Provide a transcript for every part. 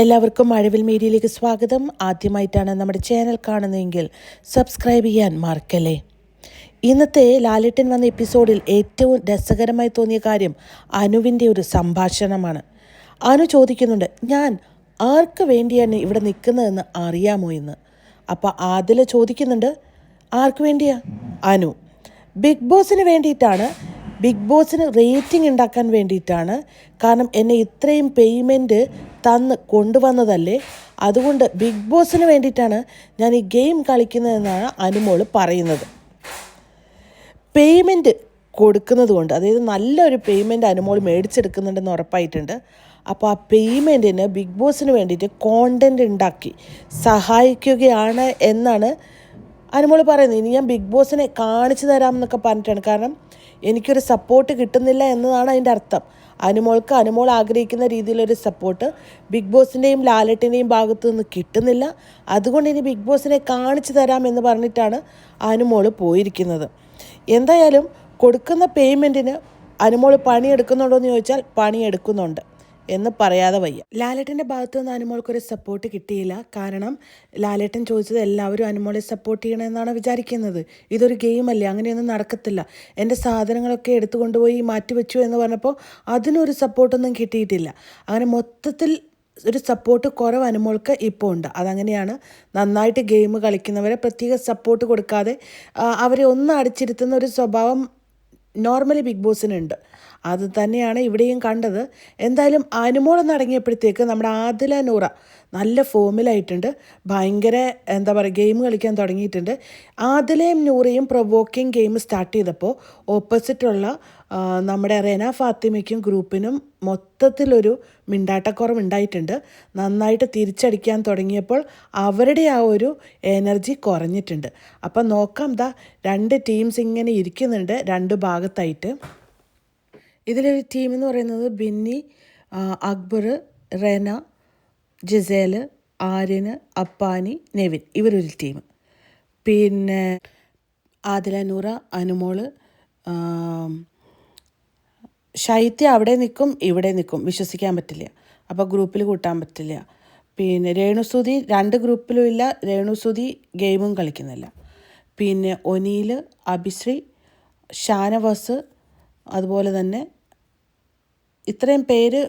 എല്ലാവർക്കും മഴവിൽ മീഡിയയിലേക്ക് സ്വാഗതം. ആദ്യമായിട്ടാണ് നമ്മുടെ ചാനൽ കാണുന്നതെങ്കിൽ സബ്സ്ക്രൈബ് ചെയ്യാൻ മറക്കല്ലേ. ഇന്നത്തെ ലാലിട്ടൻ വന്ന എപ്പിസോഡിൽ ഏറ്റവും രസകരമായി തോന്നിയ കാര്യം അനുവിന്റെ ഒരു സംഭാഷണമാണ്. അനു ചോദിക്കുന്നുണ്ട് ഞാൻ ആർക്ക് വേണ്ടിയാണ് ഇവിടെ നിൽക്കുന്നതെന്ന് അറിയാമോ എന്ന്? അപ്പോൾ ആദില ചോദിക്കുന്നുണ്ട് ആർക്ക് വേണ്ടിയാ? അനു ബിഗ് ബോസിന് വേണ്ടിയിട്ടാണ് ബിഗ് ബോസിന് റേറ്റിംഗ് ഉണ്ടാക്കാൻ വേണ്ടിയിട്ടാണ്. കാരണം എന്നെ ഇത്രയും പേയ്മെന്റ് തന്ന് കൊണ്ടുവന്നതല്ലേ? അതുകൊണ്ട് ബിഗ് ബോസിന് വേണ്ടിയിട്ടാണ് ഞാൻ ഈ ഗെയിം കളിക്കുന്നതെന്നാണ് അനുമോൾ പറയുന്നത്. പേയ്മെന്റ് കൊടുക്കുന്നത് കൊണ്ട് അതായത് നല്ലൊരു പേയ്മെന്റ് അനുമോൾ മേടിച്ചെടുക്കുന്നുണ്ടെന്ന് ഉറപ്പായിട്ടുണ്ട്. അപ്പോൾ ആ പേയ്മെന്റിന് ബിഗ് ബോസിന് വേണ്ടിയിട്ട് കോണ്ടന്റ് ഉണ്ടാക്കി സഹായിക്കുകയാണ് എന്നാണ് അനുമോൾ പറയുന്നത്. ഇനി ഞാൻ ബിഗ് ബോസിനെ കാണിച്ചു തരാമെന്നൊക്കെ പറഞ്ഞിട്ടാണ്. കാരണം എനിക്കൊരു സപ്പോർട്ട് കിട്ടുന്നില്ല എന്നതാണ് അതിന്റെ അർത്ഥം. അനുമോൾക്ക് അനുമോൾ ആഗ്രഹിക്കുന്ന രീതിയിലൊരു സപ്പോർട്ട് ബിഗ് ബോസിന്റെയും ലാലട്ടിന്റെയും ഭാഗത്തു നിന്ന് കിട്ടുന്നില്ല. അതുകൊണ്ട് ഇനി ബിഗ് ബോസിനെ കാണിച്ചു തരാം എന്ന് പറഞ്ഞിട്ടാണ് അനുമോൾ പോയിരിക്കുന്നത്. എന്തായാലും കൊടുക്കുന്ന പേയ്മെന്റിന് അനുമോൾ പണിയെടുക്കുന്നുണ്ടോ എന്ന് ചോദിച്ചാൽ പണിയെടുക്കുന്നുണ്ട്. എന്ന് പറയാതെ വയ്യ. ലാലേട്ടന്റെ ഭാഗത്തു നിന്ന് അനുമോൾക്കൊരു സപ്പോർട്ട് കിട്ടിയില്ല. കാരണം ലാലേട്ടൻ ചോദിച്ചത് എല്ലാവരും അനുമോളെ സപ്പോർട്ട് ചെയ്യണമെന്നാണ് വിചാരിക്കുന്നത്. ഇതൊരു ഗെയിം ഗെയിമല്ലേ അങ്ങനെയൊന്നും നടക്കത്തില്ല. എന്റെ സാധനങ്ങളൊക്കെ എടുത്തു കൊണ്ടുപോയി മാറ്റി വെച്ചു എന്ന് പറഞ്ഞപ്പോൾ അതിനൊരു സപ്പോർട്ടൊന്നും കിട്ടിയിട്ടില്ല. അങ്ങനെ മൊത്തത്തിൽ ഒരു സപ്പോർട്ട് കുറവ് അനുമോൾക്ക് ഇപ്പോൾ ഉണ്ട്. അതങ്ങനെയാണ് നന്നായിട്ട് ഗെയിം കളിക്കുന്നവരെ പ്രത്യേക സപ്പോർട്ട് കൊടുക്കാതെ അവരെ ഒന്ന് അടിച്ചിരുത്തുന്ന ഒരു സ്വഭാവം നോർമലി ബിഗ് ബോസിനുണ്ട് അത് തന്നെയാണ് ഇവിടെയും കണ്ടത്. എന്തായാലും അനുമോളെന്ന് അടങ്ങിയപ്പോഴത്തേക്ക് നമ്മുടെ ആദില നൂറ നല്ല ഫോമിലായിട്ടുണ്ട് ഭയങ്കര എന്താ പറയുക ഗെയിം കളിക്കാൻ തുടങ്ങിയിട്ടുണ്ട്. ആദിലയും നൂറയും പ്രൊവോക്കിംഗ് ഗെയിം സ്റ്റാർട്ട് ചെയ്തപ്പോൾ ഓപ്പോസിറ്റുള്ള നമ്മുടെ റെന ഫാത്തിമയ്ക്കും ഗ്രൂപ്പിനും മൊത്തത്തിലൊരു മിണ്ടാട്ടക്കുറവ് ഉണ്ടായിട്ടുണ്ട് നന്നായിട്ട് തിരിച്ചടിക്കാൻ തുടങ്ങിയപ്പോൾ അവരുടെ ആ ഒരു എനർജി കുറഞ്ഞിട്ടുണ്ട്. അപ്പം നോക്കാം ദാ രണ്ട് ടീംസ് ഇങ്ങനെ ഇരിക്കുന്നുണ്ട് രണ്ട് ഭാഗത്തായിട്ട്. ഇതിലൊരു ടീം എന്ന് പറയുന്നത് ബിന്നി അക്ബർ റെന ജിസേൽ ആര്യന് അപ്പാനി നെവിൻ ഇവരൊരു ടീം പിന്നെ ആദില നൂറ അനുമോൾ ശൈത്യ അവിടെ നിൽക്കും ഇവിടെ നിൽക്കും. വിശ്വസിക്കാൻ പറ്റില്ല. അപ്പോൾ ഗ്രൂപ്പിൽ കൂട്ടാൻ പറ്റില്ല. പിന്നെ രേണുസുതി രണ്ട് ഗ്രൂപ്പിലും ഇല്ല. രേണുസുതി ഗെയിമും കളിക്കുന്നില്ല. പിന്നെ ഒനീൽ അഭിശ്രീ ഷാനവാസ് അതുപോലെ തന്നെ ഇത്രയും പേര്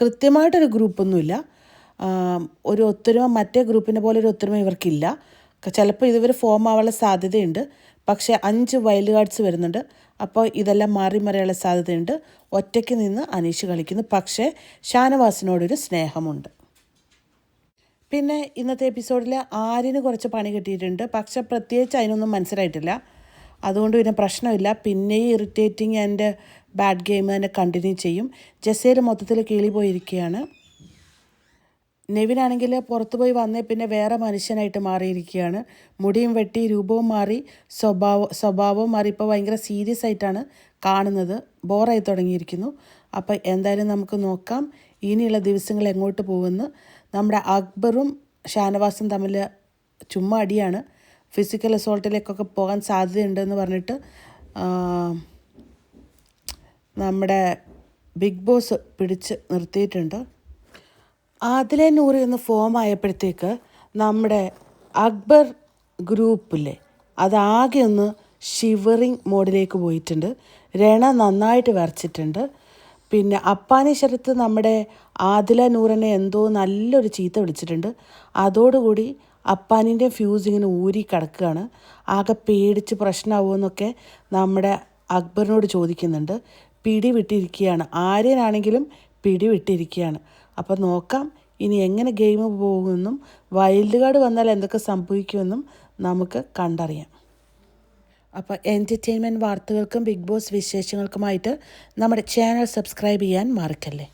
കൃത്യമായിട്ടൊരു ഗ്രൂപ്പൊന്നുമില്ല. ഒരു ഒത്തൊരുമ മറ്റേ ഗ്രൂപ്പിനെ പോലെ ഒരു ഒത്തൊരുമ ഇവർക്കില്ല. ചിലപ്പോൾ ഇതുവരെ ഫോം ആവാനുള്ള സാധ്യതയുണ്ട്. പക്ഷേ അഞ്ച് വൈൽഡ് കാർഡ്സ് വരുന്നുണ്ട്. അപ്പോൾ ഇതെല്ലാം മാറി മറിയാനുള്ള സാധ്യതയുണ്ട്. ഒറ്റയ്ക്ക് നിന്ന് അനീഷ് കളിക്കുന്നു. പക്ഷേ ഷാനവാസിനോടൊരു സ്നേഹമുണ്ട്. പിന്നെ ഇന്നത്തെ എപ്പിസോഡിൽ ആര്യന് കുറച്ച് പണി കിട്ടിയിട്ടുണ്ട്. പക്ഷെ പ്രത്യേകിച്ച് അതിനൊന്നും മനസ്സിലായിട്ടില്ല. അതുകൊണ്ട് പിന്നെ പ്രശ്നമില്ല. പിന്നെയും ഇറിറ്റേറ്റിംഗ് ആൻഡ് ബാഡ് ഗെയിം തന്നെ കണ്ടിന്യൂ ചെയ്യും. ജസേൽ മൊത്തത്തിൽ കീളി പോയിരിക്കുകയാണ് നെവിനാണെങ്കിൽ പുറത്തു പോയി വന്നേ പിന്നെ വേറെ മനുഷ്യനായിട്ട് മാറിയിരിക്കുകയാണ്. മുടിയും വെട്ടി രൂപവും മാറി സ്വഭാവ സ്വഭാവവും മാറി. ഇപ്പോൾ ഭയങ്കര സീരിയസ് ആയിട്ടാണ് കാണുന്നത്. ബോറായി തുടങ്ങിയിരിക്കുന്നു. അപ്പോൾ എന്തായാലും നമുക്ക് നോക്കാം ഇനിയുള്ള ദിവസങ്ങൾ എങ്ങോട്ട് പോകുമെന്ന് നമ്മുടെ അക്ബറും ഷാനവാസും തമ്മിൽ ചുമ്മാ അടിയാണ്. ഫിസിക്കൽ അസോൾട്ടിലേക്കൊക്കെ പോകാൻ സാധ്യതയുണ്ടെന്ന് പറഞ്ഞിട്ട് നമ്മുടെ ബിഗ് ബോസ് പിടിച്ച് നിർത്തിയിട്ടുണ്ട്. ആദിലെ നൂറ് എന്ന് ഫോം ആയപ്പോഴത്തേക്ക് നമ്മുടെ അക്ബർ ഗ്രൂപ്പിലെ അതാകെ ഒന്ന് ഷിവറിങ് മോഡിലേക്ക് പോയിട്ടുണ്ട്. രണ നന്നായിട്ട് വരച്ചിട്ടുണ്ട്. പിന്നെ അപ്പാനി ശരത്ത് നമ്മുടെ ആദില നൂറിനെ എന്തോ നല്ലൊരു ചീത്ത വിളിച്ചിട്ടുണ്ട്. അതോടുകൂടി അപ്പാനിന്റെ ഫ്യൂസ് ഇങ്ങനെ ഊരി കിടക്കുകയാണ്. ആകെ പേടിച്ച് പ്രശ്നമാവുമെന്നൊക്കെ നമ്മുടെ അക്ബറിനോട് ചോദിക്കുന്നുണ്ട്. പിടിവിട്ടിരിക്കുകയാണ്. ആര്യനാണെങ്കിലും പിടി വിട്ടിരിക്കുകയാണ് അപ്പോൾ നോക്കാം ഇനി എങ്ങനെ ഗെയിം പോകുമെന്നും വൈൽഡ് കാർഡ് വന്നാൽ എന്തൊക്കെ സംഭവിക്കുമെന്നും നമുക്ക് കണ്ടറിയാം. അപ്പോൾ എന്റർടൈൻമെന്റ് വാർത്തകൾക്കും ബിഗ് ബോസ് വിശേഷങ്ങൾക്കുമായിട്ട് നമ്മുടെ ചാനൽ സബ്സ്ക്രൈബ് ചെയ്യാൻ മറക്കല്ലേ?